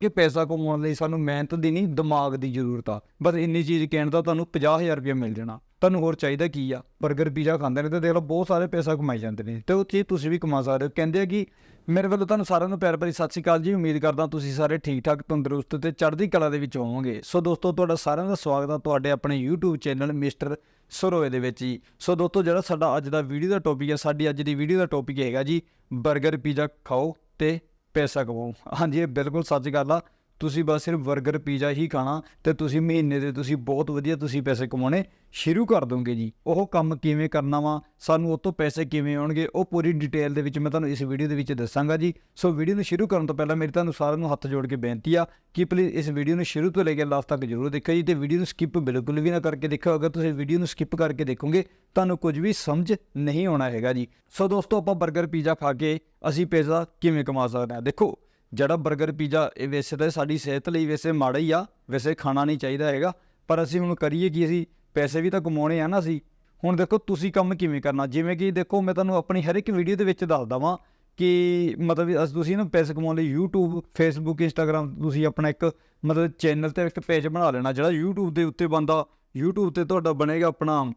ਕਿ ਪੈਸਾ ਕਮਾਉਣ ਲਈ ਸਾਨੂੰ ਮਿਹਨਤ ਦੀ ਨਹੀਂ, ਦਿਮਾਗ ਦੀ ਜ਼ਰੂਰਤ ਆ। ਬਸ ਇੰਨੀ ਚੀਜ਼ ਕਹਿਣ ਦਾ ਤੁਹਾਨੂੰ 50000 ਰੁਪਏ ਮਿਲ ਜਾਣਾ। ਤੁਹਾਨੂੰ ਹੋਰ ਚਾਹੀਦਾ ਕੀ ਆ? 버ਗਰ ਪੀਜ਼ਾ ਖਾਂਦੇ ਨੇ ਤੇ ਦੇਖ ਲਓ, ਬਹੁਤ ਸਾਰੇ ਪੈਸਾ ਕਮਾਈ ਜਾਂਦੇ ਨੇ। ਤੇ ਉਹ ਚੀਜ਼ ਤੁਸੀਂ ਵੀ ਕਮਾ ਸਕਦੇ ਹੋ। ਕਹਿੰਦੇ ਆ ਕਿ ਮੇਰੇ ਵੱਲੋਂ ਤੁਹਾਨੂੰ ਸਾਰਿਆਂ ਨੂੰ ਪਿਆਰ ਭਰੀ ਸਤਿ ਸ਼੍ਰੀ ਅਕਾਲ ਜੀ। ਉਮੀਦ ਕਰਦਾ ਤੁਸੀਂ ਸਾਰੇ ਠੀਕ ਠਾਕ ਤੰਦਰੁਸਤ ਤੇ ਚੜ੍ਹਦੀ ਕਲਾ ਦੇ ਵਿੱਚ ਹੋਵੋਗੇ। ਸੋ ਦੋਸਤੋ, ਤੁਹਾਡਾ ਸਾਰਿਆਂ ਦਾ ਸਵਾਗਤ ਆ ਤੁਹਾਡੇ ਆਪਣੇ YouTube ਚੈਨਲ ਮਿਸਟਰ ਸਰੋਏ ਦੇ ਵਿੱਚ ਜੀ। ਸੋ ਦੋਸਤੋ, ਜਿਹੜਾ ਸਾਡਾ ਅੱਜ ਦਾ ਵੀਡੀਓ ਦਾ ਟੌਪਿਕ ਹੈ ਸਾਡੀ ਅੱਜ ਦੀ ਵੀਡੀਓ ਦਾ ਟੌਪਿਕ ਹੈਗਾ ਜੀ 버ਗਰ ਪੀਜ਼ਾ ਖਾਓ ਤੇ ਪੈਸਾ ਕਮਾਓ ਹਾਂਜੀ ਇਹ ਬਿਲਕੁਲ ਸੱਚ ਗੱਲ ਆ। ਤੁਸੀਂ ਬਸ ਸਿਰਫ 버ਗਰ ਪੀਜ਼ਾ ਹੀ ਖਾਣਾ ਤੇ ਤੁਸੀਂ ਮਹੀਨੇ ਦੇ ਤੁਸੀਂ ਬਹੁਤ ਵਧੀਆ ਤੁਸੀਂ ਪੈਸੇ ਕਮਾਉਣੇ ਸ਼ੁਰੂ ਕਰ ਦੋਗੇ ਜੀ। ਉਹ ਕੰਮ ਕਿਵੇਂ ਕਰਨਾ ਵਾ, ਸਾਨੂੰ ਉਹ ਤੋਂ ਪੈਸੇ ਕਿਵੇਂ ਆਉਣਗੇ, ਉਹ ਪੂਰੀ ਡਿਟੇਲ ਦੇ ਵਿੱਚ ਮੈਂ ਤੁਹਾਨੂੰ ਇਸ ਵੀਡੀਓ ਦੇ ਵਿੱਚ ਦੱਸਾਂਗਾ ਜੀ। ਸੋ ਵੀਡੀਓ ਨੂੰ ਸ਼ੁਰੂ ਕਰਨ ਤੋਂ ਪਹਿਲਾਂ ਮੇਰੀ ਤੁਹਾਨੂੰ ਸਾਰਿਆਂ ਨੂੰ ਹੱਥ ਜੋੜ ਕੇ ਬੇਨਤੀ ਆ ਕਿ ਪਲੀਜ਼ ਇਸ ਵੀਡੀਓ ਨੂੰ ਸ਼ੁਰੂ ਤੋਂ ਲੈ ਕੇ ਲਾਸਟ ਤੱਕ ਜਰੂਰ ਦੇਖੋ ਜੀ ਤੇ ਵੀਡੀਓ ਨੂੰ ਸਕਿਪ ਬਿਲਕੁਲ ਵੀ ਨਾ ਕਰਕੇ ਦੇਖੋ ਅਗਰ ਤੁਸੀਂ ਵੀਡੀਓ ਨੂੰ ਸਕਿਪ ਕਰਕੇ ਦੇਖੋਗੇ, ਤੁਹਾਨੂੰ ਕੁਝ ਵੀ ਸਮਝ ਨਹੀਂ ਆਉਣਾ ਹੈਗਾ ਜੀ। ਸੋ ਦੋਸਤੋ, ਆਪਾਂ 버ਗਰ ਪੀਜ਼ਾ ਖਾ ਕੇ ਅਸੀਂ ਪੈਸਾ ਕਿਵੇਂ ਕਮਾ ਸਕਦੇ ਹਾਂ? ਦੇਖੋ ਜਿਹੜਾ 버ਗਰ ਪੀਜ਼ਾ, ਇਹ ਵੈਸੇ ਤਾਂ ਸਾਡੀ ਸਿਹਤ ਲਈ ਵੈਸੇ ਮਾੜਾ ਹੀ ਆ, ਵੈਸੇ ਖਾਣਾ ਨਹੀਂ ਚਾਹੀਦਾ ਹੈਗਾ, ਪਰ ਅਸੀਂ ਹੁਣ ਕਰੀਏ ਕੀ ਅਸੀਂ? ਪੈਸੇ ਵੀ ਤਾਂ ਕਮਾਉਣੇ ਆ ਨਾ ਅਸੀਂ। ਹੁਣ ਦੇਖੋ ਤੁਸੀਂ ਕੰਮ ਕਿਵੇਂ ਕਰਨਾ? ਜਿਵੇਂ ਕਿ ਦੇਖੋ ਮੈਂ ਤੁਹਾਨੂੰ ਆਪਣੀ ਹਰ ਇੱਕ ਵੀਡੀਓ ਦੇ ਵਿੱਚ ਦੱਸਦਾ ਵਾਂ ਕਿ ਮਤਲਬ ਵੀ ਅਸ, ਤੁਸੀਂ ਨਾ ਪੈਸੇ ਕਮਾਉਣ ਲਈ YouTube, Facebook, Instagram ਤੁਸੀਂ ਆਪਣਾ ਇੱਕ ਮਤਲਬ ਚੈਨਲ ਤੇ ਇੱਕ ਪੇਜ ਬਣਾ ਲੈਣਾ, ਜਿਹੜਾ YouTube ਦੇ ਉੱਤੇ ਬੰਦਾ, YouTube ਤੇ ਤੁਹਾਡਾ ਬਣੇਗਾ ਆਪਣਾ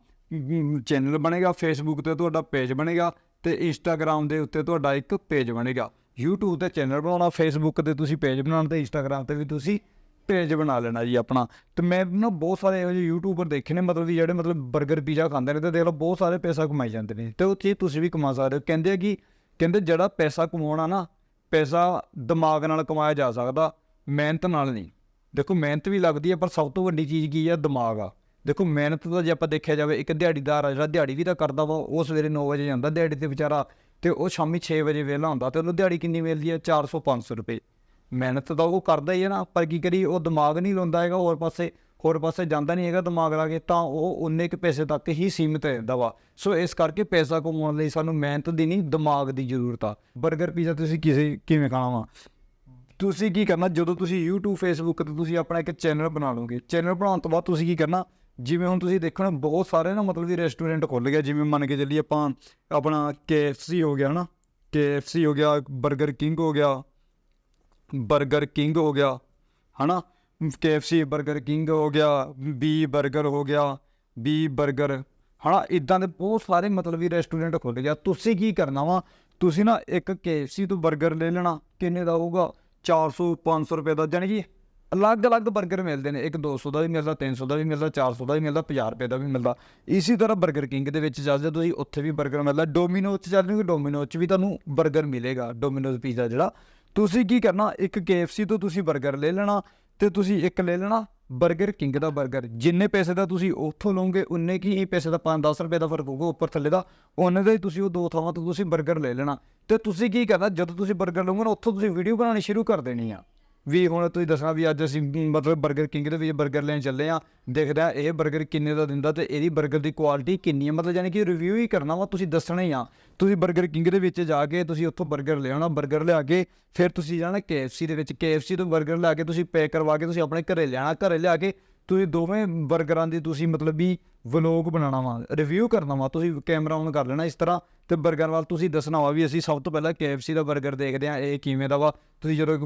ਚੈਨਲ ਬਣੇਗਾ, Facebook ਤੇ ਤੁਹਾਡਾ ਪੇਜ ਬਣੇਗਾ ਤੇ Instagram ਦੇ ਉੱਤੇ ਤੁਹਾਡਾ ਇੱਕ ਪੇਜ ਬਣੇਗਾ। YouTube ਤੇ ਚੈਨਲ ਬਣਾਉਣਾ, Facebook ਤੇ ਤੁਸੀਂ ਪੇਜ ਬਣਾਉਣਾ ਤੇ Instagram ਤੇ ਵੀ ਤੁਸੀਂ ਪੇਜ ਬਣਾ ਲੈਣਾ ਜੀ ਆਪਣਾ। ਤੇ ਮੈਂ ਨਾ ਬਹੁਤ ਸਾਰੇ ਇਹੋ ਜਿਹੇ ਯੂਟਿਊਬਰ ਦੇਖੇ ਨੇ, ਮਤਲਬ ਵੀ ਜਿਹੜੇ ਮਤਲਬ 버ਗਰ ਪੀਜ਼ਾ ਖਾਂਦੇ ਨੇ ਤੇ ਦੇਖ ਲਓ ਬਹੁਤ ਸਾਰੇ ਪੈਸਾ ਕਮਾਈ ਜਾਂਦੇ ਨੇ। ਤੇ ਉਹ ਚੀਜ਼ ਤੁਸੀਂ ਵੀ ਕਮਾ ਸਕਦੇ ਹੋ। ਕਹਿੰਦੇ ਆ ਕਿ, ਕਹਿੰਦੇ ਜਿਹੜਾ ਪੈਸਾ ਕਮਾਉਣਾ ਨਾ, ਪੈਸਾ ਦਿਮਾਗ ਨਾਲ ਕਮਾਇਆ ਜਾ ਸਕਦਾ, ਮਿਹਨਤ ਨਾਲ ਨਹੀਂ। ਦੇਖੋ ਮਿਹਨਤ ਵੀ ਲੱਗਦੀ ਹੈ ਪਰ ਸਭ ਤੋਂ ਵੱਡੀ ਚੀਜ਼ ਕੀ ਆ? ਦਿਮਾਗ ਆ। ਦੇਖੋ ਮਿਹਨਤ ਦਾ ਜੇ ਆਪਾਂ ਦੇਖਿਆ ਜਾਵੇ, ਇੱਕ ਦਿਹਾੜੀਦਾਰ ਆ, ਜਿਹੜਾ ਦਿਹਾੜੀ ਵੀ ਤਾਂ ਕਰਦਾ ਵਾ, ਉਹ ਸਵੇਰੇ 9 ਵਜੇ ਜਾਂਦਾ ਦਿਹਾੜੀ ਤੇ ਵਿਚਾਰਾ। ਤੇ ਉਹ ਸ਼ਾਮੀ 6 ਵਜੇ ਵੇਲਾ ਹੁੰਦਾ ਤੇ ਉਹਨੂੰ ਦਿਹਾੜੀ ਕਿੰਨੀ ਮਿਲਦੀ ਹੈ? 400 500 ਰੁਪਏ। ਮਿਹਨਤ ਤਾਂ ਉਹ ਕਰਦਾ ਹੀ ਹੈ ਨਾ, ਪਰ ਕੀ ਕਰੀ ਉਹ ਦਿਮਾਗ ਨਹੀਂ ਲਾਉਂਦਾ ਹੈਗਾ, ਹੋਰ ਪਾਸੇ ਹੋਰ ਪਾਸੇ ਜਾਂਦਾ ਨਹੀਂ ਹੈਗਾ ਦਿਮਾਗ ਲਾ ਕੇ, ਤਾਂ ਉਹ ਉਨੇ ਕੁ ਪੈਸੇ ਤੱਕ ਹੀ ਸੀਮਿਤ ਰਹਿੰਦਾ ਵਾ। ਸੋ ਇਸ ਕਰਕੇ ਪੈਸਾ ਕਮਾਉਣ ਲਈ ਸਾਨੂੰ ਮਿਹਨਤ ਦੀ ਨਹੀਂ, ਦਿਮਾਗ ਦੀ ਜ਼ਰੂਰਤ ਆ। 버ਗਰ ਪੀਜ਼ਾ ਤੁਸੀਂ ਕਿਸੇ, ਕਿਵੇਂ ਖਾਣਾ ਵਾ? ਤੁਸੀਂ ਕੀ ਕਰਨਾ, ਜਦੋਂ ਤੁਸੀਂ YouTube, Facebook ਤੇ ਤੁਸੀਂ ਆਪਣਾ ਇੱਕ ਚੈਨਲ ਬਣਾ ਲਓਗੇ ਚੈਨਲ ਬਣਾਉਣ ਤੋਂ ਬਾਅਦ ਤੁਸੀਂ ਕੀ ਕਰਨਾ ਜਿਵੇਂ ਹੁਣ ਤੁਸੀਂ ਦੇਖੋ ਨਾ, ਬਹੁਤ ਸਾਰੇ ਨਾ ਮਤਲਬ ਕਿ ਰੈਸਟੋਰੈਂਟ ਖੁੱਲ ਗਿਆ ਜਿਵੇਂ ਮੰਨ ਕੇ ਚੱਲੀਏ ਆਪਾਂ ਆਪਣਾ KFC ਹੋ ਗਿਆ ਹਨਾ, KFC ਹੋ ਗਿਆ 버ਗਰ ਕਿੰਗ ਹੋ ਗਿਆ 버ਗਰ ਕਿੰਗ ਹੋ ਗਿਆ, ਹਨਾ, KFC 버ਗਰ ਕਿੰਗ ਹੋ ਗਿਆ ਬੀ 버ਗਰ ਹੋ ਗਿਆ ਬੀ 버ਗਰ ਹਨਾ, ਇਦਾਂ ਦੇ ਬਹੁਤ ਸਾਰੇ ਮਤਲਬ ਵੀ ਰੈਸਟੋਰੈਂਟ ਖੁੱਲ ਗਿਆ ਤੁਸੀਂ ਕੀ ਕਰਨਾ ਵਾ, ਤੁਸੀਂ ਨਾ ਇੱਕ KFC ਤੋਂ 버ਗਰ ਲੈ ਲੈਣਾ, ਕਿੰਨੇ ਦਾ ਹੋਊਗਾ? 400 500 ਰੁਪਏ ਦਾ ਜਾਨੀ ਕਿ ਅਲੱਗ-ਅਲੱਗ 버ਗਰ ਮਿਲਦੇ ਨੇ। ਇੱਕ 200 ਦਾ ਵੀ ਮਿਲਦਾ 300 ਦਾ ਵੀ ਮਿਲਦਾ 400 ਦਾ ਵੀ ਮਿਲਦਾ 50 ਰੁਪਏ ਦਾ ਵੀ ਮਿਲਦਾ। ਇਸੇ ਤਰ੍ਹਾਂ 버ਗਰ ਕਿੰਗ ਦੇ ਵਿੱਚ ਜਾਂਦੇ ਤੁਸੀਂ, ਉੱਥੇ ਵੀ 버ਗਰ ਮਿਲਦਾ। ਡੋਮਿਨੋ 'ਚ ਜਾਂਦੇ ਹੋ, ਡੋਮਿਨੋ 'ਚ ਵੀ ਤੁਹਾਨੂੰ 버ਗਰ ਮਿਲੇਗਾ, ਡੋਮਿਨੋਜ਼ ਪੀਜ਼ਾ ਜਿਹੜਾ। ਤੁਸੀਂ ਕੀ ਕਰਨਾ, ਇੱਕ KFC ਤੋਂ ਤੁਸੀਂ 버ਗਰ ਲੈ ਲੈਣਾ ਤੇ ਤੁਸੀਂ ਇੱਕ ਲੈ ਲੈਣਾ 버ਗਰ ਕਿੰਗ ਦਾ 버ਗਰ ਜਿੰਨੇ ਪੈਸੇ ਦਾ ਤੁਸੀਂ ਉੱਥੋਂ ਲਓਗੇ, ਉਨੇ ਕੀ ਪੈਸੇ ਦਾ 5-10 ਰੁਪਏ ਦਾ ਫ਼ਰਕ ਹੋਊਗਾ ਉੱਪਰ ਥੱਲੇ ਦਾ। ਉਹਨੇ ਦਾ ਹੀ ਤੁਸੀਂ ਉਹ ਦੋ ਥਾਵਾਂ ਤੋਂ ਤੁਸੀਂ 버ਗਰ ਲੈ ਲੈਣਾ। ਤੇ ਤੁਸੀਂ ਕੀ ਕਰਨਾ, ਜਦੋਂ ਤੁਸੀਂ 버ਗਰ ਲਓਗੇ ਨਾ, ਉੱਥੋਂ ਤੁਸੀਂ ਵੀਡੀਓ ਬਣਾਉਣੀ ਸ਼ੁਰੂ ਕਰ ਦੇਣੀ ਆ। ਵੀ ਹੁਣ ਤੁਸੀਂ ਦੱਸਣਾ ਵੀ ਅੱਜ ਅਸੀਂ ਮਤਲਬ 버ਗਰ ਕਿੰਗ ਦੇ ਵਿੱਚ 버ਗਰ ਲੈਣ ਚੱਲੇ ਆ ਦੇਖਦਾ ਇਹ 버ਗਰ ਕਿੰਨੇ ਦਾ ਦਿੰਦਾ ਤੇ ਇਹਦੀ 버ਗਰ ਦੀ ਕੁਆਲਿਟੀ ਕਿੰਨੀ ਹੈ। ਮਤਲਬ ਯਾਨੀ ਕਿ ਰਿਵਿਊ ਹੀ ਕਰਨਾ ਵਾ, ਤੁਸੀਂ ਦੱਸਣਾ ਹੀ ਆ। ਤੁਸੀਂ 버ਗਰ ਕਿੰਗ ਦੇ ਵਿੱਚ ਜਾ ਕੇ ਤੁਸੀਂ ਉੱਥੋਂ 버ਗਰ ਲੈ ਆਉਣਾ 버ਗਰ ਲਿਆ ਕੇ ਫਿਰ ਤੁਸੀਂ ਜਾਣਾ KFC ਦੇ ਵਿੱਚ। KFC ਤੋਂ 버ਗਰ ਲਿਆ ਕੇ ਤੁਸੀਂ ਪੈਕ ਕਰਵਾ ਕੇ ਤੁਸੀਂ ਆਪਣੇ ਘਰੇ ਲਿਆਣਾ ਘਰੇ ਲਿਆ ਕੇ ਤੁਸੀਂ ਦੋਵੇਂ 버ਗਰਾਂ ਦੀ ਤੁਸੀਂ ਮਤਲਬ ਵੀ ਵਲੋਗ ਬਣਾਉਣਾ ਵਾ ਰਿਵਿਊ ਕਰਨਾ ਵਾ। ਤੁਸੀਂ ਕੈਮਰਾ ਔਨ ਕਰ ਲੈਣਾ ਇਸ ਤਰ੍ਹਾਂ। ਤੇ 버ਗਰ ਵਾਲ ਤੁਸੀਂ ਦੱਸਣਾ ਹੋਵੇ ਵੀ ਅਸੀਂ ਸਭ ਤੋਂ ਪਹਿਲਾਂ KFC ਦਾ 버ਗਰ ਦੇਖਦੇ ਆ ਇਹ ਕਿਵੇਂ ਦਾ ਵਾ। ਤੁਸੀਂ ਜਦੋਂ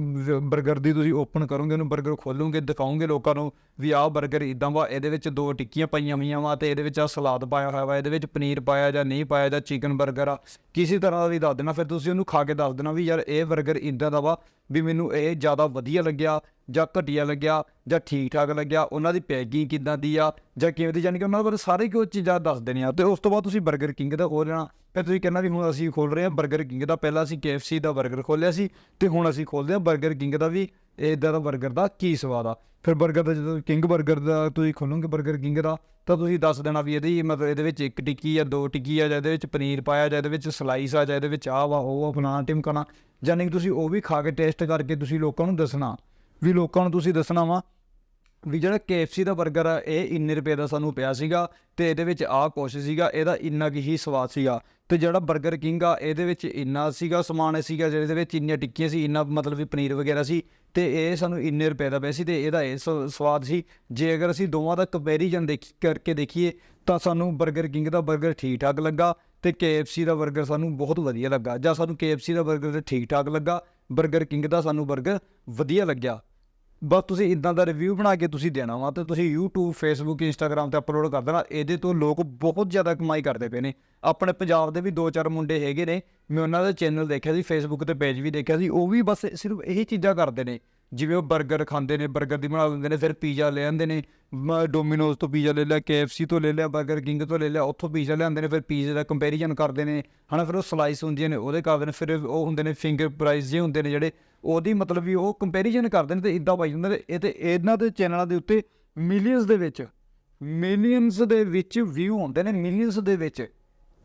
버ਗਰ ਦੀ ਤੁਸੀਂ ਓਪਨ ਕਰੋਗੇ, ਉਹਨੂੰ 버ਗਰ ਖੋਲੋਗੇ, ਦਿਖਾਓਗੇ ਲੋਕਾਂ ਨੂੰ ਵੀ ਆਹ 버ਗਰ ਇਦਾਂ ਵਾ, ਇਹਦੇ ਵਿੱਚ ਦੋ ਟਿੱਕੀਆਂ ਪਾਈਆਂ ਹੋਈਆਂ ਵਾ ਤੇ ਇਹਦੇ ਵਿੱਚ ਆ ਸਲਾਦ ਪਾਇਆ ਹੋਇਆ ਵਾ, ਇਹਦੇ ਵਿੱਚ ਪਨੀਰ ਪਾਇਆ ਜਾਂ ਨਹੀਂ ਪਾਇਆ ਜਾਂ ਚਿਕਨ 버ਗਰ ਆ, ਕਿਸੇ ਤਰ੍ਹਾਂ ਦਾ ਵੀ ਦੱਸ ਦੇਣਾ। ਫਿਰ ਤੁਸੀਂ ਉਹਨੂੰ ਖਾ ਕੇ ਦੱਸ ਦੇਣਾ ਵੀ ਯਾਰ ਇਹ 버ਗਰ ਇਦਾਂ ਦਾ ਵਾ ਵੀ ਮੈਨੂੰ ਇਹ ਜ਼ਿਆਦਾ ਵਧੀਆ ਲੱਗਿਆ ਜਾਂ ਘਟੀਆ ਲੱਗਿਆ ਜਾਂ ਠੀਕ ਠਾਕ ਲੱਗਿਆ, ਉਹਨਾਂ ਦੀ ਪੈਕਿੰਗ ਕਿਦਾਂ ਦੀ ਆ ਜਾਂ ਕਿਵੇਂ ਦੀ ਯਾਨੀ ਕਿ ਉਹਨਾਂ ਬਾਰੇ ਸਾਰੇ ਕੁਝ ਚੀਜ਼ਾਂ ਦੱਸ ਦੇਣੀਆਂ। ਤੇ ਉਸ ਤੋਂ ਬਾਅਦ ਤੁਸੀਂ 버ਗਰ ਕਿੰਗ ਦਾ ਹੋ ਲੈਣਾ ਫਿਰ ਤੁਸੀਂ ਕਹਿੰਦਾ ਵੀ ਹੁਣ ਅਸੀਂ ਖੋਲ ਰਹੇ ਹਾਂ 버ਗਰ ਕਿੰਗ ਦਾ, ਪਹਿਲਾਂ ਅਸੀਂ KFC ਦਾ 버ਗਰ ਖੋਲਿਆ ਸੀ ਤੇ ਹੁਣ ਅਸੀਂ ਖੋਲਦੇ ਹਾਂ 버ਗਰ ਕਿੰਗ ਦਾ ਵੀ ਇਦਾਂ ਦਾ 버ਗਰ ਦਾ ਕੀ ਸਵਾਦ ਆ। ਫਿਰ 버ਗਰ ਦਾ ਜਦੋਂ ਕਿੰਗ 버ਗਰ ਦਾ ਤੁਸੀਂ ਖੋਲੋਗੇ 버ਗਰ ਕਿੰਗ ਦਾ, ਤਾਂ ਤੁਸੀਂ ਦੱਸ ਦੇਣਾ ਵੀ ਇਹਦੀ ਮਤਲਬ ਇਹਦੇ ਵਿੱਚ ਇੱਕ ਟਿੱਕੀ ਜਾਂ ਦੋ ਟਿੱਕੀ ਆ ਜਾਂ ਇਹਦੇ ਵਿੱਚ ਪਨੀਰ ਪਾਇਆ ਜਾਂ ਇਹਦੇ ਵਿੱਚ ਸਲਾਈਸ ਆ ਜਾਂ ਇਹਦੇ ਵਿੱਚ ਆਹ ਵਾ, ਉਹ ਆ, ਫਲਾਣਾ ਟਿਮਕਾਣਾ। ਜਾਨੀ ਕਿ ਤੁਸੀਂ ਉਹ ਵੀ ਖਾ ਕੇ ਟੇਸਟ ਕਰਕੇ ਤੁਸੀਂ ਲੋਕਾਂ ਨੂੰ ਦੱਸਣਾ। ਵੀ ਲੋਕਾਂ ਨੂੰ ਤੁਸੀਂ ਦੱਸਣਾ ਵਾ ਵੀ ਜਿਹੜਾ KFC ਦਾ 버ਗਰ ਆ, ਇਹ ਇੰਨੇ ਰੁਪਏ ਦਾ ਸਾਨੂੰ ਪਿਆ ਸੀਗਾ ਤੇ ਇਹਦੇ ਵਿੱਚ ਆਹ ਕੁਛ ਸੀਗਾ, ਇਹਦਾ ਇੰਨਾ ਕੀ ਹੀ ਸਵਾਦ ਸੀਗਾ। ਤੇ ਜਿਹੜਾ 버ਗਰ ਕਿੰਗ ਆ, ਇਹਦੇ ਵਿੱਚ ਇੰਨਾ ਸੀਗਾ ਸਮਾਨ ਸੀਗਾ ਜਿਹਦੇ ਵਿੱਚ ਇੰਨੀਆਂ ਟਿੱਕੀਆਂ ਸੀ, ਇੰਨਾ ਮਤਲਬ ਵੀ ਪਨੀਰ ਵਗੈਰਾ ਸੀ, ਤੇ ਇਹ ਸਾਨੂੰ ਇੰਨੇ ਰੁਪਏ ਦਾ ਪਿਆ ਸੀ ਤੇ ਇਹਦਾ ਇਹ ਸਵਾਦ ਸੀ। ਜੇ ਅਗਰ ਅਸੀਂ ਦੋਵਾਂ ਦਾ ਕੰਪੈਰੀਜ਼ਨ ਦੇਖੀ ਕਰਕੇ ਦੇਖੀਏ, ਤਾਂ ਸਾਨੂੰ 버ਗਰ ਕਿੰਗ ਦਾ 버ਗਰ ਠੀਕ ਠਾਕ ਲੱਗਾ ਤੇ KFC ਦਾ 버ਗਰ ਸਾਨੂੰ ਬਹੁਤ ਵਧੀਆ ਲੱਗਾ। ਜਾਂ ਸਾਨੂੰ KFC ਦਾ 버ਗਰ ਠੀਕ ਠਾਕ ਲੱਗਾ 버ਗਰ ਕਿੰਗ ਦਾ ਸਾਨੂੰ 버ਗਰ ਵਧੀਆ ਲੱਗਿਆ। ਬਸ ਤੁਸੀਂ ਇਦਾਂ ਦਾ ਰਿਵਿਊ ਬਣਾ ਕੇ ਤੁਸੀਂ ਦੇਣਾ ਵਾ ਤੇ ਤੁਸੀਂ YouTube, Facebook, Instagram ਤੇ ਅਪਲੋਡ ਕਰ ਦੇਣਾ। ਇਹਦੇ ਤੋਂ ਲੋਕ ਬਹੁਤ ਜ਼ਿਆਦਾ ਕਮਾਈ ਕਰਦੇ ਪਏ ਨੇ। ਆਪਣੇ ਪੰਜਾਬ ਦੇ ਵੀ ਦੋ ਚਾਰ ਮੁੰਡੇ ਹੈਗੇ ਨੇ। ਮੈਂ ਉਹਨਾਂ ਦਾ ਚੈਨਲ ਦੇਖਿਆ ਸੀ, Facebook ਤੇ ਪੇਜ ਵੀ ਦੇਖਿਆ ਸੀ। ਉਹ ਵੀ ਬਸ ਸਿਰਫ ਇਹੀ ਚੀਜ਼ਾਂ ਕਰਦੇ ਨੇ। ਜਿਵੇਂ ਉਹ 버ਗਰ ਖਾਂਦੇ ਨੇ 버ਗਰ ਦੀ ਬਣਾ ਦਿੰਦੇ ਨੇ, ਫਿਰ ਪੀਜ਼ਾ ਲੈ ਆਉਂਦੇ ਨੇ ਡੋਮੀਨੋਜ਼ ਤੋਂ ਪੀਜ਼ਾ ਲੈ ਲਿਆ KFC ਤੋਂ ਲੈ ਲਿਆ 버ਗਰ ਕਿੰਗ ਤੋਂ ਲੈ ਲਿਆ, ਉੱਥੋਂ ਪੀਜ਼ਾ ਲਿਆਉਂਦੇ ਨੇ, ਫਿਰ ਪੀਜ਼ੇ ਦਾ ਕੰਪੈਰੀਜ਼ਨ ਕਰਦੇ ਨੇ, ਹਨਾ, ਫਿਰ ਉਹ ਸਲਾਈਸ ਹੁੰਦੀਆਂ ਨੇ, ਉਹਦੇ ਕਾਰਨ ਫਿਰ ਉਹ ਹੁੰਦੇ ਨੇ ਫਿੰਗਰ ਪ੍ਰਾਈਸ ਜੇ ਹੁੰਦੇ ਨੇ ਜਿਹੜੇ, ਉਹਦੀ ਮਤਲਬ ਵੀ ਉਹ ਕੰਪੈਰੀਜ਼ਨ ਕਰਦੇ ਨੇ ਤੇ ਇਦਾਂ ਪਾਈ ਜਾਂਦੇ ਨੇ, ਇਹ ਤੇ ਇਹਨਾਂ ਦੇ ਚੈਨਲਾਂ ਦੇ ਉੱਤੇ ਮਿਲੀਅਨਸ ਦੇ ਵਿੱਚ ਮਿਲੀਅਨਸ ਦੇ ਵਿੱਚ ਵਿਊ ਹੁੰਦੇ ਨੇ ਮਿਲੀਅਨਸ ਦੇ ਵਿੱਚ,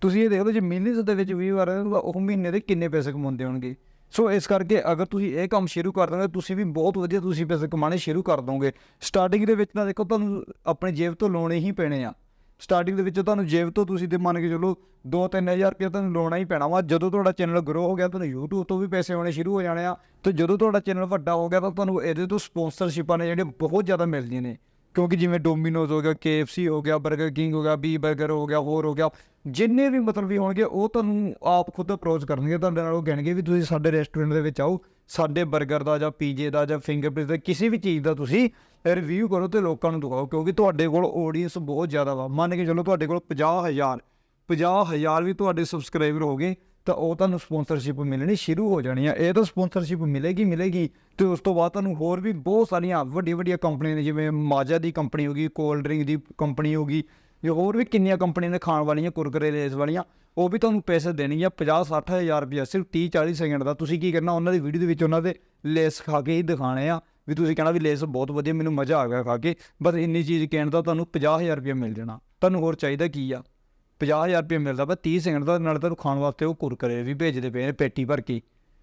ਤੁਸੀਂ ਇਹ ਦੇਖ ਲਓ ਜੇ ਮਿਲੀਅਨਸ ਦੇ ਵਿੱਚ ਵਿਊ ਆ ਰਹੇ ਨੇ ਉਹ ਮਹੀਨੇ ਦੇ ਕਿੰਨੇ ਪੈਸੇ ਕਮਾਉਂਦੇ ਹੋਣਗੇ? ਸੋ ਇਸ ਕਰਕੇ ਅਗਰ ਤੁਸੀਂ ਇਹ ਕੰਮ ਸ਼ੁਰੂ ਕਰ ਦੋਗੇ, ਤੁਸੀਂ ਵੀ ਬਹੁਤ ਵਧੀਆ ਤੁਸੀਂ ਪੈਸੇ ਕਮਾਣੇ ਸ਼ੁਰੂ ਕਰ ਦੋਗੇ। ਸਟਾਰਟਿੰਗ ਦੇ ਵਿੱਚ ਤਾਂ ਦੇਖੋ ਤੁਹਾਨੂੰ ਆਪਣੇ ਜੇਬ ਤੋਂ ਲਾਉਣੇ ਹੀ ਪੈਣੇ ਆ। ਸਟਾਰਟਿੰਗ ਦੇ ਵਿੱਚ ਤੁਹਾਨੂੰ ਜੇਬ ਤੋਂ ਤੁਸੀਂ ਤੇ ਮੰਨ ਕੇ ਚਲੋ 2-3000 ਰੁਪਏ ਤੁਹਾਨੂੰ ਲਾਉਣਾ ਹੀ ਪੈਣਾ ਵਾ। ਜਦੋਂ ਤੁਹਾਡਾ ਚੈਨਲ ਗਰੋ ਹੋ ਗਿਆ, ਤੁਹਾਨੂੰ YouTube ਤੋਂ ਵੀ ਪੈਸੇ ਆਉਣੇ ਸ਼ੁਰੂ ਹੋ ਜਾਣੇ ਆ। ਤੇ ਜਦੋਂ ਤੁਹਾਡਾ ਚੈਨਲ ਵੱਡਾ ਹੋ ਗਿਆ, ਤਾਂ ਤੁਹਾਨੂੰ ਇਹਦੇ ਤੋਂ ਸਪਾਂਸਰਸ਼ਿਪਾਂ ਨੇ ਜਿਹੜੇ ਬਹੁਤ ਜ਼ਿਆਦਾ ਮਿਲਦੀਆਂ ਨੇ। ਕਿਉਂਕਿ ਜਿਵੇਂ ਡੋਮੀਨੋਜ਼ ਹੋ ਗਿਆ KFC ਹੋ ਗਿਆ 버ਗਰ ਕਿੰਗ ਹੋ ਗਿਆ ਬੀ 버ਗਰ ਹੋ ਗਿਆ, ਹੋਰ ਹੋ ਗਿਆ, ਜਿੰਨੇ ਵੀ ਮਤਲਬ ਵੀ ਹੋਣਗੇ, ਉਹ ਤੁਹਾਨੂੰ ਆਪ ਖੁਦ ਅਪਰੋਚ ਕਰਨਗੇ, ਤੁਹਾਡੇ ਨਾਲ ਉਹ ਕਹਿਣਗੇ ਵੀ ਤੁਸੀਂ ਸਾਡੇ ਰੈਸਟੋਰੈਂਟ ਦੇ ਵਿੱਚ ਆਓ, ਸਾਡੇ 버ਗਰ ਦਾ ਜਾਂ ਪੀਜ਼ੇ ਦਾ ਜਾਂ ਫਿੰਗਰਪ੍ਰਿੰਟ ਦਾ, ਕਿਸੇ ਵੀ ਚੀਜ਼ ਦਾ ਤੁਸੀਂ ਰਿਵਿਊ ਕਰੋ ਤੇ ਲੋਕਾਂ ਨੂੰ ਦਿਖਾਓ, ਕਿਉਂਕਿ ਤੁਹਾਡੇ ਕੋਲ ਆਡੀਅנס ਬਹੁਤ ਜ਼ਿਆਦਾ ਵਾ। ਮੰਨ ਕੇ ਚੱਲੋ ਤੁਹਾਡੇ ਕੋਲ 50000 50000 ਵੀ ਤੁਹਾਡੇ ਸਬਸਕ੍ਰਾਈਬਰ ਹੋ ਗਏ ਤਾਂ ਉਹ ਤੁਹਾਨੂੰ ਸਪਾਂਸਰਸ਼ਿਪ ਮਿਲਣੀ ਸ਼ੁਰੂ ਹੋ ਜਾਣੀ ਆ। ਇਹ ਤਾਂ ਸਪਾਂਸਰਸ਼ਿਪ ਮਿਲੇਗੀ ਮਿਲੇਗੀ। ਤੇ ਉਸ ਤੋਂ ਬਾਅਦ ਤੁਹਾਨੂੰ ਹੋਰ ਵੀ ਬਹੁਤ ਸਾਰੀਆਂ ਵੱਡੀਆਂ ਵੱਡੀਆਂ ਕੰਪਨੀਆਂ ਨੇ, ਜਿਵੇਂ ਮਾਜਾ ਦੀ ਕੰਪਨੀ ਹੋ ਗਈ ਕੋਲਡ ਡਰਿੰਕ ਦੀ ਕੰਪਨੀ ਹੋ ਗਈ, ਜਾਂ ਹੋਰ ਵੀ ਕਿੰਨੀਆਂ ਕੰਪਨੀਆਂ ਨੇ ਖਾਣ ਵਾਲੀਆਂ, ਕੁਰਕਰੇ ਲੇਸ ਵਾਲੀਆਂ, ਉਹ ਵੀ ਤੁਹਾਨੂੰ ਪੈਸੇ ਦੇਣਗੀਆਂ 50 60000 ਰੁਪਏ ਸਿਰਫ 30 40 ਸੈਕਿੰਡ ਦਾ। ਤੁਸੀਂ ਕੀ ਕਰਨਾ, ਉਹਨਾਂ ਦੀ ਵੀਡੀਓ ਦੇ ਵਿੱਚ ਉਹਨਾਂ ਦੇ ਲੇਸ ਖਾ ਕੇ ਹੀ ਦਿਖਾਣੇ ਆ ਵੀ ਤੁਸੀਂ ਕਹਿਣਾ ਵੀ ਲੇਸ ਬਹੁਤ ਵਧੀਆ, ਮੈਨੂੰ ਮਜ਼ਾ ਆ ਗਿਆ ਖਾ ਕੇ। ਬਸ ਇੰਨੀ ਚੀਜ਼ ਕਹਿਣ ਦਾ ਤੁਹਾਨੂੰ 50000 ਰੁਪਏ ਮਿਲ ਜਾਣਾ। ਤੁਹਾਨੂੰ ਹੋਰ ਚਾਹੀਦਾ ਕੀ ਆ? 50000 ਰੁਪਏ ਮਿਲਦਾ ਵਾ 30 ਸੈਕਿੰਡ ਦਾ, ਨਾਲ ਤੁਹਾਨੂੰ ਖਾਣ ਵਾਸਤੇ ਉਹ ਕੁਰਕਰੇ ਵੀ ਭੇਜਦੇ ਪਏ ਨੇ ਪੇਟੀ ਭਰ ਕੇ।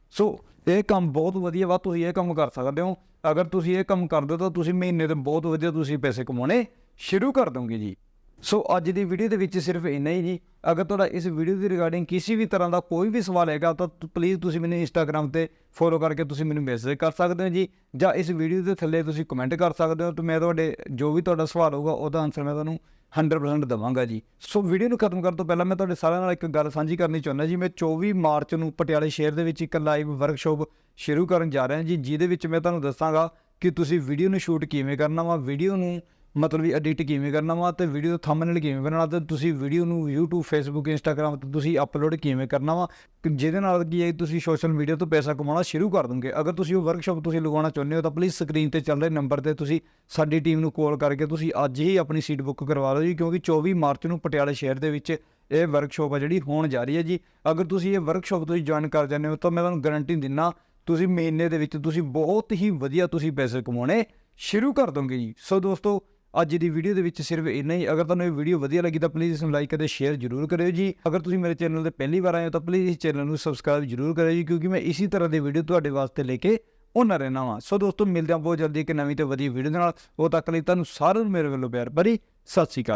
ਸੋ ਇਹ ਕੰਮ ਬਹੁਤ ਵਧੀਆ ਵਾ, ਤੁਸੀਂ ਇਹ ਕੰਮ ਕਰ ਸਕਦੇ ਹੋ। ਅਗਰ ਤੁਸੀਂ ਇਹ ਕੰਮ ਕਰਦੇ ਹੋ ਤਾਂ ਤੁਸੀਂ ਮਹੀਨੇ ਤੋਂ ਬਹੁਤ ਵਧੀਆ ਤੁਸੀਂ ਪੈਸੇ ਕਮਾਉਣੇ ਸ਼ੁਰੂ ਕਰ ਦੋਗੇ ਜੀ। ਸੋ ਅੱਜ ਦੀ ਵੀਡੀਓ ਦੇ ਵਿੱਚ ਸਿਰਫ ਇੰਨਾ ਹੀ ਜੀ। ਅਗਰ ਤੁਹਾਡਾ ਇਸ ਵੀਡੀਓ ਦੀ ਰਿਗਾਰਡਿੰਗ ਕਿਸੇ ਵੀ ਤਰ੍ਹਾਂ ਦਾ ਕੋਈ ਵੀ ਸਵਾਲ ਹੈਗਾ ਤਾਂ ਪਲੀਜ਼ ਤੁਸੀਂ ਮੈਨੂੰ ਇੰਸਟਾਗ੍ਰam ਤੇ ਫੋਲੋ ਕਰਕੇ ਤੁਸੀਂ ਮੈਨੂੰ ਮੈਸੇਜ ਕਰ ਸਕਦੇ ਹੋ ਜੀ। ਜਾਂ ਇਸ ਵੀਡੀਓ ਦੇ ਥੱਲੇ ਤੁਸੀਂ ਕਮੈਂਟ ਕਰ ਸਕਦੇ ਹੋ ਤੇ ਮੈਂ ਤੁਹਾਡੇ, ਜੋ ਵੀ ਤੁਹਾਡਾ ਸਵਾਲ ਹੋਊਗਾ, ਉਹਦਾ ਆਨਸਰ ਮੈਂ ਤੁਹਾਨੂੰ 100% ਦਵਾਂਗਾ ਜੀ। ਸੋ ਵੀਡੀਓ ਨੂੰ ਖਤਮ ਕਰਨ ਤੋਂ ਪਹਿਲਾਂ ਮੈਂ ਤੁਹਾਡੇ ਸਾਰਿਆਂ ਨਾਲ ਇੱਕ ਗੱਲ ਸਾਂਝੀ ਕਰਨੀ ਚਾਹੁੰਦਾ ਜੀ। ਮੈਂ 24 ਮਾਰਚ ਨੂੰ ਪਟਿਆਲੇ ਸ਼ਹਿਰ ਦੇ ਵਿੱਚ ਇੱਕ ਲਾਈਵ ਵਰਕਸ਼ਾਪ ਸ਼ੁਰੂ ਕਰਨ ਜਾ ਰਿਹਾ ਜੀ, ਜਿਹਦੇ ਵਿੱਚ ਮੈਂ ਤੁਹਾਨੂੰ ਦੱਸਾਂਗਾ ਕਿ ਤੁਸੀਂ ਵੀਡੀਓ ਨੂੰ ਸ਼ੂਟ ਕਿਵੇਂ ਕਰਨਾ ਵਾ। ਵੀਡੀਓ ਨੂੰ ਮਤਲਬ ਵੀ ਐਡਿਟ ਕਿਵੇਂ ਕਰਨਾ ਵਾ ਤੇ ਵੀਡੀਓ ਦਾ ਥੰਬਨੇਲ ਕਿਵੇਂ ਬਣਾਉਣਾ ਤੇ ਤੁਸੀਂ ਵੀਡੀਓ ਨੂੰ YouTube, Facebook, Instagram ਤੇ ਤੁਸੀਂ ਅਪਲੋਡ ਕਿਵੇਂ ਕਰਨਾ ਵਾ ਜਿਹਦੇ ਨਾਲ ਕੀ ਹੈ ਤੁਸੀਂ ਸੋਸ਼ਲ ਮੀਡੀਆ ਤੋਂ ਪੈਸਾ ਕਮਾਉਣਾ ਸ਼ੁਰੂ ਕਰ ਦੋਗੇ। ਅਗਰ ਤੁਸੀਂ ਉਹ ਵਰਕਸ਼ਾਪ ਤੁਸੀਂ ਲਗਾਉਣਾ ਚਾਹੁੰਦੇ ਹੋ ਤਾਂ ਪਲੀਜ਼ ਸਕਰੀਨ ਤੇ ਚੱਲ ਰਹੇ ਨੰਬਰ ਤੇ ਤੁਸੀਂ ਸਾਡੀ ਟੀਮ ਨੂੰ ਕਾਲ ਕਰਕੇ ਤੁਸੀਂ ਅੱਜ ਹੀ ਆਪਣੀ ਸੀਟ ਬੁੱਕ ਕਰਵਾ ਲਓ ਜੀ, ਕਿਉਂਕਿ 24 ਮਾਰਚ ਨੂੰ ਪਟਿਆਲੇ ਸ਼ਹਿਰ ਦੇ ਵਿੱਚ ਇਹ ਵਰਕਸ਼ਾਪ ਆ ਜਿਹੜੀ ਹੋਣ ਜਾ ਰਹੀ ਹੈ ਜੀ। ਅਗਰ ਤੁਸੀਂ ਇਹ ਵਰਕਸ਼ਾਪ ਤੁਸੀਂ ਜੁਆਇਨ ਕਰ ਜਾਂਦੇ ਹੋ ਤਾਂ ਮੈਂ ਤੁਹਾਨੂੰ ਗਾਰੰਟੀ ਦਿੰਨਾ, ਤੁਸੀਂ ਮਹੀਨੇ ਦੇ ਵਿੱਚ ਤੁਸੀਂ ਬਹੁਤ ਹੀ ਵਧੀਆ ਤੁਸੀਂ ਪੈਸੇ ਕਮਾਉਣੇ ਸ਼ੁਰੂ ਕਰ ਦੋਗੇ ਜੀ। ਸੋ ਦੋਸਤੋ ਅੱਜ ਦੀ ਵੀਡੀਓ ਦੇ ਵਿੱਚ ਸਿਰਫ ਇੰਨਾ ਹੀ। ਅਗਰ ਤੁਹਾਨੂੰ ਇਹ ਵੀਡੀਓ ਵਧੀਆ ਲੱਗੀ ਤਾਂ ਪਲੀਜ਼ ਇਸ ਨੂੰ ਲਾਈਕ ਅਤੇ ਸ਼ੇਅਰ ਜ਼ਰੂਰ ਕਰਿਓ ਜੀ। ਅਗਰ ਤੁਸੀਂ ਮੇਰੇ ਚੈਨਲ ਤੇ ਪਹਿਲੀ ਵਾਰ ਆਏ ਹੋ ਤਾਂ ਪਲੀਜ਼ ਇਸ ਚੈਨਲ ਨੂੰ ਸਬਸਕ੍ਰਾਈਬ ਜ਼ਰੂਰ ਕਰਿਓ ਜੀ, ਕਿਉਂਕਿ ਮੈਂ ਇਸੇ ਤਰ੍ਹਾਂ ਦੀ ਵੀਡੀਓ ਤੁਹਾਡੇ ਵਾਸਤੇ ਲੈ ਕੇ ਉਹਨਾਂ ਰਹਿਣਾ ਵਾਂ। ਸੋ ਦੋਸਤੋ, ਮਿਲਦੇ ਹਾਂ ਬਹੁਤ ਜਲਦੀ ਇੱਕ ਨਵੀਂ ਤੇ ਵਧੀਆ ਵੀਡੀਓ ਨਾਲ। ਉਹ ਤੱਕ ਲਈ ਤੁਹਾਨੂੰ ਸਾਰਿਆਂ ਨੂੰ ਮੇਰੇ ਵੱਲੋਂ ਪਿਆਰ ਭਰੀ ਸਤਿ ਸ਼੍ਰੀ ਅਕਾਲ।